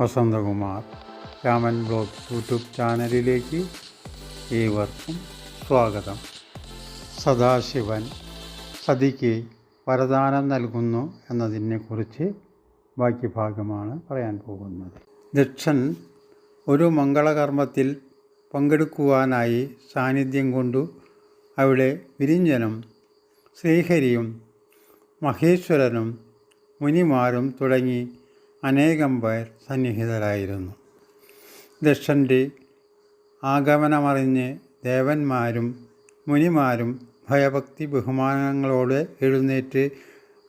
Vasanthakumar. Raman blog YouTube ചാനലിലേക്ക് ഏവർക്കും സ്വാഗതം. സദാശിവൻ സതിക്ക് വരദാനം നൽകുന്നു എന്നതിനെക്കുറിച്ച് ബാക്കി ഭാഗമാണ് പറയാൻ പോകുന്നത്. ദക്ഷൻ ഒരു മംഗളകർമ്മത്തിൽ പങ്കെടുക്കുവാനായി സാന്നിധ്യം കൊണ്ടു അവിടെ വിരിഞ്ജനും ശ്രീഹരിയും മഹേശ്വരനും മുനിമാരും തുടങ്ങി അനേകം പേർ സന്നിഹിതരായിരുന്നു. ദക്ഷന്റെ ആഗമനമറിഞ്ഞ് ദേവന്മാരും മുനിമാരും ഭയഭക്തി ബഹുമാനങ്ങളോടെ എഴുന്നേറ്റ്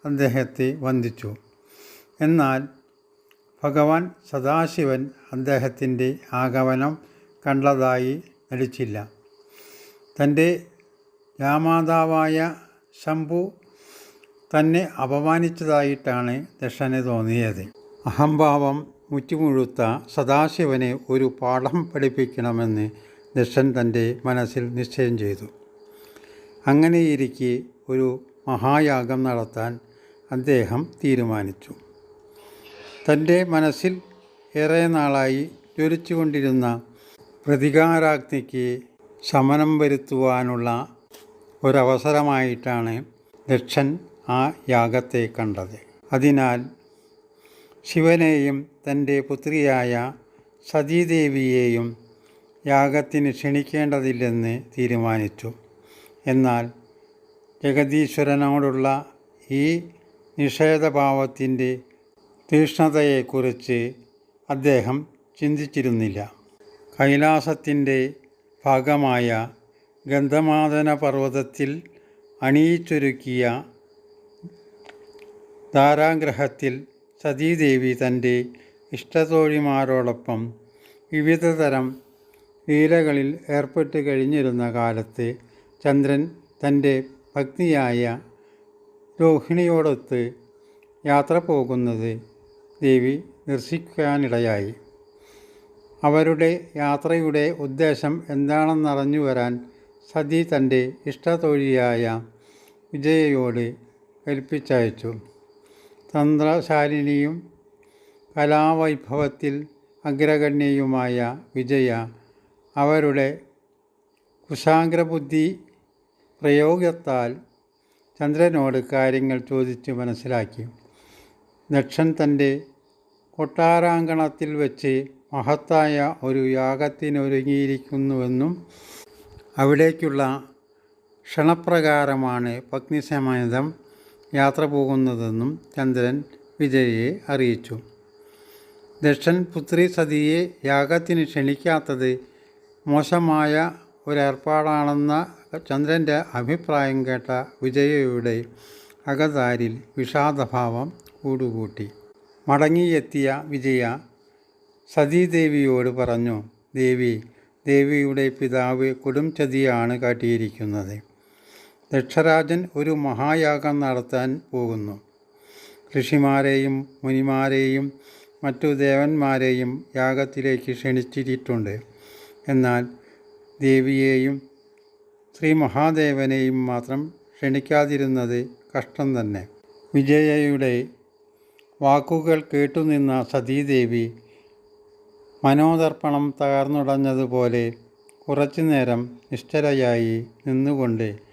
അദ്ദേഹത്തെ വന്ദിച്ചു. എന്നാൽ ഭഗവാൻ സദാശിവൻ അദ്ദേഹത്തിന്റെ ആഗമനം കണ്ടതായി നടിച്ചില്ല. തന്റെ രാമാതാവായ ശംഭു തന്നെ അപമാനിച്ചതായിട്ടാണ് ദക്ഷന് തോന്നിയത്. അഹംഭാവം മുറ്റുമുഴുത്ത സദാശിവനെ ഒരു പാഠം പഠിപ്പിക്കണമെന്ന് ദക്ഷൻ തന്റെ മനസ്സിൽ നിശ്ചയം ചെയ്തു. അങ്ങനെയിരിക്കെ ഒരു മഹായാഗം നടത്താൻ അദ്ദേഹം തീരുമാനിച്ചു. തന്റെ മനസ്സിൽ ഏറെ നാളായി ജ്വലിച്ചുകൊണ്ടിരുന്ന പ്രതികാരാഗ്നിക്ക് ശമനം വരുത്തുവാനുള്ള ഒരവസരമായിട്ടാണ് ദക്ഷൻ ആ യാഗത്തെ കണ്ടത്. അതിനാൽ ശിവനെയും തന്റെ പുത്രിയായ സതീദേവിയെയും യാഗത്തിന് ക്ഷണിക്കേണ്ടതില്ലെന്ന് തീരുമാനിച്ചു. എന്നാൽ ജഗദീശ്വരനോടുള്ള ഈ നിഷേധഭാവത്തിന്റെ തീക്ഷ്ണതയെക്കുറിച്ച് അദ്ദേഹം ചിന്തിച്ചിരുന്നില്ല. കൈലാസത്തിന്റെ ഭാഗമായ ഗന്ധമാതന പർവതത്തിൽ അണിയിച്ചൊരുക്കിയ ധാരാഗ്രഹത്തിൽ സതീദേവി തന്റെ ഇഷ്ടതോഴിമാരോടൊപ്പം വിവിധതരം ലീലകളിൽ ഏർപ്പെട്ട് കഴിഞ്ഞിരുന്ന കാലത്ത് ചന്ദ്രൻ തന്റെ ഭക്തിയായ രോഹിണിയോടൊത്ത് യാത്ര പോകുന്നത് ദേവി ദർശിക്കാനിടയായി. അവരുടെ യാത്രയുടെ ഉദ്ദേശം എന്താണെന്നറിഞ്ഞു വരാൻ സതി തന്റെ ഇഷ്ടതൊഴിയായ വിജയയോട് കൽപ്പിച്ചയച്ചു തന്ത്രശാലിനിയും കലാവൈഭവത്തിൽ അഗ്രഗണ്യയുമായ വിജയ അവരുടെ കുശാഗ്രബുദ്ധി പ്രയോഗത്താൽ ചന്ദ്രനോട് കാര്യങ്ങൾ ചോദിച്ച് മനസ്സിലാക്കി. ദക്ഷൻ തന്റെ കൊട്ടാരാങ്കണത്തിൽ വെച്ച് മഹത്തായ ഒരു യാഗത്തിനൊരുങ്ങിയിരിക്കുന്നുവെന്നും അവിടേക്കുള്ള ക്ഷണപ്രകാരമാണ് പത്നിസമേതം യാത്ര പോകുന്നതെന്നും ചന്ദ്രൻ വിജയയെ അറിയിച്ചു. ദക്ഷൻ പുത്രി സതിയെ യാഗത്തിന് ക്ഷണിക്കാത്തത് മോശമായ ഒരേർപ്പാടാണെന്ന ചന്ദ്രന്റെ അഭിപ്രായം കേട്ട വിജയയുടെ അകതാരിൽ വിഷാദഭാവം കൂടുകൂട്ടി. മടങ്ങിയെത്തിയ വിജയ സതീദേവിയോട് പറഞ്ഞു ദേവി ദേവിയുടെ പിതാവ് കൊടും ചതിയാണ് കാട്ടിയിരിക്കുന്നത്. ദക്ഷരാജൻ ഒരു മഹായാഗം നടത്താൻ പോകുന്നു. ഋഷിമാരെയും മുനിമാരെയും മറ്റു ദേവന്മാരെയും യാഗത്തിലേക്ക് ക്ഷണിച്ചിട്ടുണ്ട്. എന്നാൽ ദേവിയെയും ശ്രീ മഹാദേവനെയും മാത്രം ക്ഷണിക്കാതിരുന്നത് കഷ്ടം തന്നെ. വിജയയുടെ വാക്കുകൾ കേട്ടുനിന്ന സതീദേവി മനോദർപ്പണം തകർന്നുടഞ്ഞതുപോലെ കുറച്ചു നേരം നിശ്ചലയായി നിന്നുകൊണ്ട്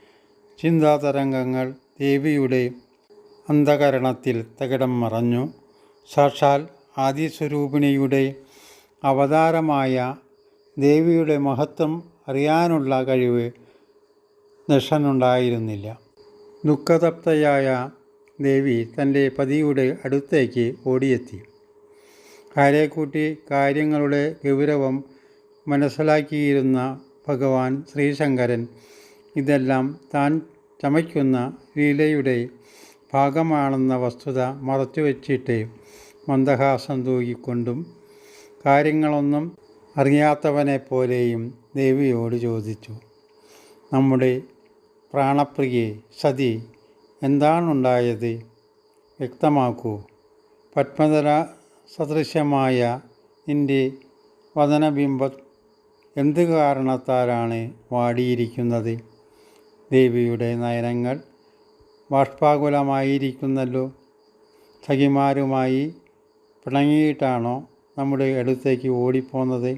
ചിന്താതരംഗങ്ങൾ ദേവിയുടെ അന്ധകരണത്തിൽ തകിടം മറഞ്ഞു. സാക്ഷാൽ ആദിസ്വരൂപിണിയുടെ അവതാരമായ ദേവിയുടെ മഹത്വം അറിയാനുള്ള കഴിവ് ദക്ഷനുണ്ടായിരുന്നില്ല ദുഃഖതപ്തയായ ദേവി തന്റെ പതിയുടെ അടുത്തേക്ക് ഓടിയെത്തി. കാരെക്കൂട്ടി കാര്യങ്ങളുടെ ഗൗരവം മനസ്സിലാക്കിയിരുന്ന ഭഗവാൻ ശ്രീശങ്കരൻ ഇതെല്ലാം താൻ ചമയ്ക്കുന്ന ലീലയുടെ ഭാഗമാണെന്ന വസ്തുത മറച്ചുവെച്ചിട്ട് മന്ദഹാസം തൂകിക്കൊണ്ടും കാര്യങ്ങളൊന്നും അറിയാത്തവനെപ്പോലെയും ദേവിയോട് ചോദിച്ചു. നമ്മുടെ പ്രാണപ്രിയെ സതി എന്താണുണ്ടായത്? വ്യക്തമാക്കൂ. പത്മതര സദൃശ്യമായ നിന്റെ വദനബിംബം എന്ത് കാരണത്താലാണ് വാടിയിരിക്കുന്നത്? ദേവിയുടെ നയനങ്ങൾ ബാഷ്പാകുലമായിരിക്കുന്നല്ലോ. സഖിമാരുമായി പിണങ്ങിയിട്ടാണോ നമ്മുടെ അടുത്തേക്ക് ഓടിപ്പോന്നത്?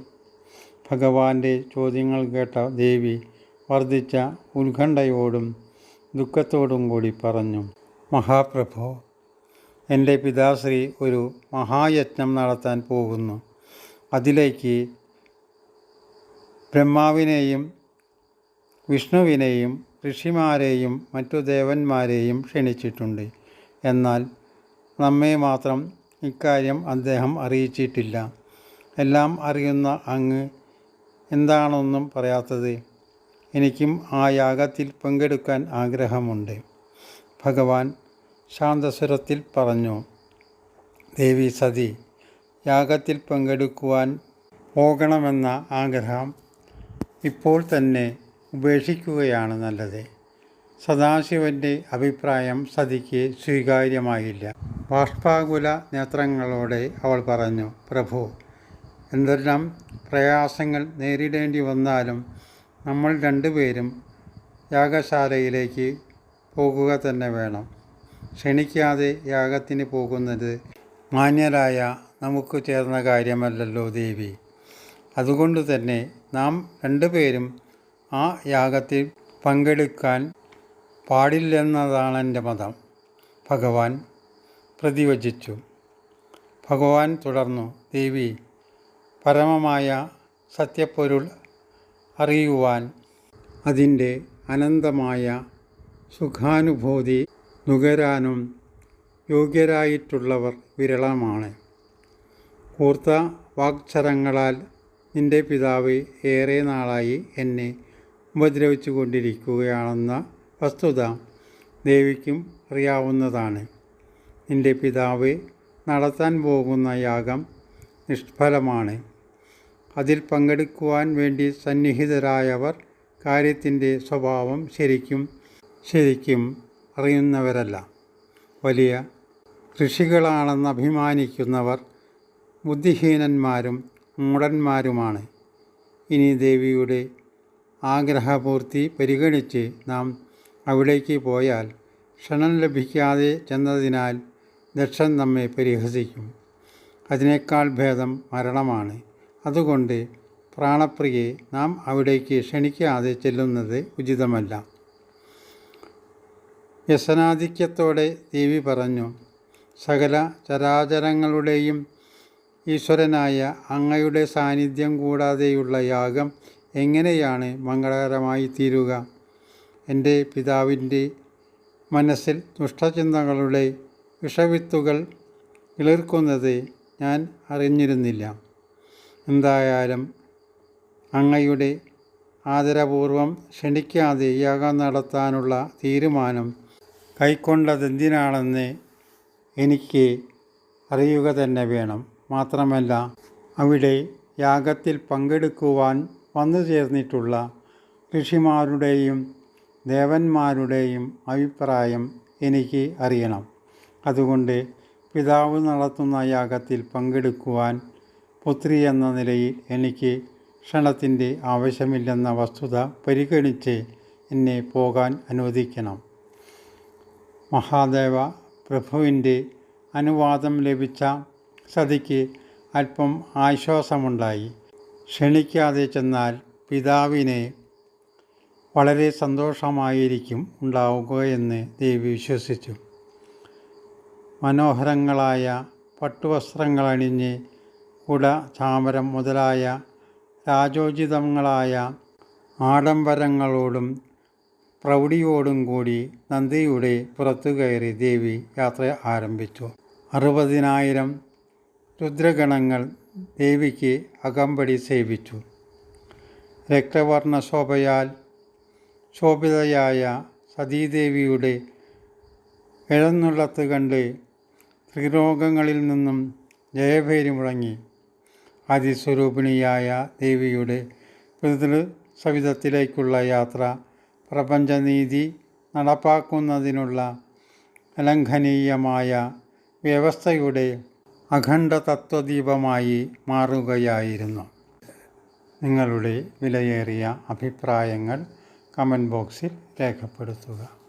ഭഗവാന്റെ ചോദ്യങ്ങൾ കേട്ട ദേവി വർദ്ധിച്ച ഉത്കണ്ഠയോടും ദുഃഖത്തോടും കൂടി പറഞ്ഞു മഹാപ്രഭോ എന്റെ പിതാശ്രീ ഒരു മഹായജ്ഞം നടത്താൻ പോകുന്നു. അതിലേക്ക് ബ്രഹ്മാവിനെയും വിഷ്ണുവിനെയും ഋഷിമാരെയും മറ്റു ദേവന്മാരെയും ക്ഷണിച്ചിട്ടുണ്ട്. എന്നാൽ നമ്മെ മാത്രം ഇക്കാര്യം അദ്ദേഹം അറിയിച്ചിട്ടില്ല. എല്ലാം അറിയുന്ന അങ്ങ് എന്താണെന്നും പറയാത്തത് എനിക്കും ആ യാഗത്തിൽ പങ്കെടുക്കാൻ ആഗ്രഹമുണ്ട്. ഭഗവാൻ ശാന്തസ്വരത്തിൽ പറഞ്ഞു ദേവി സതി യാഗത്തിൽ പങ്കെടുക്കുവാൻ പോകണമെന്ന ആഗ്രഹം ഇപ്പോൾ തന്നെ ഉപേക്ഷിക്കുകയാണ് നല്ലത്. സദാശിവന്റെ അഭിപ്രായം സതിക്ക് സ്വീകാര്യമായില്ല. ബാഷ്പാകുല നേത്രങ്ങളോടെ അവൾ പറഞ്ഞു പ്രഭു എന്തെല്ലാം പ്രയാസങ്ങൾ നേരിടേണ്ടി വന്നാലും നമ്മൾ രണ്ടുപേരും യാഗശാലയിലേക്ക് പോകുക തന്നെ വേണം. ക്ഷണിക്കാതെ യാഗത്തിന് പോകുന്നത് മാന്യരായ നമുക്ക് ചേർന്ന കാര്യമല്ലല്ലോ ദേവി. അതുകൊണ്ട് തന്നെ നാം രണ്ടുപേരും ആ യാഗത്തിൽ പങ്കെടുക്കാൻ പാടില്ലെന്നതാണ് എന്റെ മതം. ഭഗവാൻ പ്രതിവചിച്ചു. ഭഗവാൻ തുടർന്നു ദേവി പരമമായ സത്യപ്പൊരുൾ അറിയുവാൻ അതിന്റെ അനന്തമായ സുഖാനുഭൂതി നുകരാനും യോഗ്യരായിട്ടുള്ളവർ വിരളമാണ്. കൂർത്ത വാക്ചരങ്ങളാൽ നിന്റെ പിതാവ് ഏറെ നാളായി എന്നെ ഉപദ്രവിച്ചു കൊണ്ടിരിക്കുകയാണെന്ന വസ്തുത ദേവിക്കും അറിയാവുന്നതാണ്. നിന്റെ പിതാവ് നടത്താൻ പോകുന്ന യാഗം നിഷ്ഫലമാണ്. അതിൽ പങ്കെടുക്കുവാൻ വേണ്ടി സന്നിഹിതരായവർ കാര്യത്തിന്റെ സ്വഭാവം ശരിക്കും ശരിക്കും അറിയുന്നവരല്ല. വലിയ ഋഷികളാണെന്ന് അഭിമാനിക്കുന്നവർ ബുദ്ധിഹീനന്മാരും മൂടന്മാരുമാണ് ഇനി ദേവിയുടെ ആഗ്രഹപൂർത്തി പരിഗണിച്ച് നാം അവിടേക്ക് പോയാൽ ക്ഷണം ലഭിക്കാതെ ചെന്നതിനാൽ ദക്ഷൻ നമ്മെ പരിഹസിക്കും. അതിനേക്കാൾ ഭേദം മരണമാണ്. അതുകൊണ്ട് പ്രാണപ്രിയെ നാം അവിടേക്ക് ക്ഷണിക്കാതെ ചെല്ലുന്നത് ഉചിതമല്ല. വ്യസനാധിക്യത്തോടെ ദേവി പറഞ്ഞു സകല ചരാചരങ്ങളുടെയും ഈശ്വരനായ അങ്ങയുടെ സാന്നിധ്യം കൂടാതെയുള്ള യാഗം എങ്ങനെയാണ് മംഗളകരമായി തീരുക? എന്റെ പിതാവിന്റെ മനസ്സിൽ ദുഷ്ടചിന്തകളുടെ വിഷവിത്തുകൾ ഇളിർക്കുന്നത് ഞാൻ അറിഞ്ഞിരുന്നില്ല. എന്തായാലും അങ്ങയുടെ ആദരപൂർവം ക്ഷണിക്കാതെ യാഗം നടത്താനുള്ള തീരുമാനം കൈക്കൊണ്ടതെന്തിനാണെന്ന് എനിക്ക് അറിയുക തന്നെ വേണം. മാത്രമല്ല അവിടെ യാഗത്തിൽ പങ്കെടുക്കുവാൻ വന്നു ചേർന്നിട്ടുള്ള ഋഷിമാരുടെയും ദേവന്മാരുടെയും അഭിപ്രായം എനിക്ക് അറിയണം. അതുകൊണ്ട് പിതാവ് നടത്തുന്ന യാഗത്തിൽ പങ്കെടുക്കുവാൻ പുത്രി എന്ന നിലയിൽ എനിക്ക് ക്ഷണത്തിന്റെ ആവശ്യമില്ലെന്ന വസ്തുത പരിഗണിച്ച് എന്നെ പോകാൻ അനുവദിക്കണം. മഹാദേവ പ്രഭുവിന്റെ അനുവാദം ലഭിച്ച സതിക്ക് അല്പം ആശ്വാസമുണ്ടായി. ക്ഷണിക്കാതെ ചെന്നാൽ പിതാവിനെ വളരെ സന്തോഷമായിരിക്കും ഉണ്ടാവുക എന്ന് ദേവി വിശ്വസിച്ചു. മനോഹരങ്ങളായ പട്ടുവസ്ത്രങ്ങളണിഞ്ഞ് കുട ചാമരം മുതലായ രാജോചിതങ്ങളായ ആഡംബരങ്ങളോടും പ്രൗഢിയോടും കൂടി നന്ദിയുടെ പുറത്തു കയറി ദേവി യാത്ര ആരംഭിച്ചു. അറുപതിനായിരം രുദ്രഗണങ്ങൾ ദേവിക്ക് അകമ്പടി സേവിച്ചു. രക്തവർണ ശോഭയാൽ ശോഭിതയായ സതീദേവിയുടെ എഴുന്നള്ളത്ത് കണ്ട് ത്രിരോഗങ്ങളിൽ നിന്നും ജയഭേരി മുഴങ്ങി. അതിസ്വരൂപിണിയായ ദേവിയുടെ പിതൃ സവിധത്തിലേക്കുള്ള യാത്ര പ്രപഞ്ചനീതി നടപ്പാക്കുന്നതിനുള്ള അലംഘനീയമായ വ്യവസ്ഥയുടെ അഖണ്ഡ തത്വദീപമായി മാറുകയായിരുന്നു. നിങ്ങളുടെ വിലയേറിയ അഭിപ്രായങ്ങൾ കമന്റ് ബോക്സിൽ രേഖപ്പെടുത്തുക.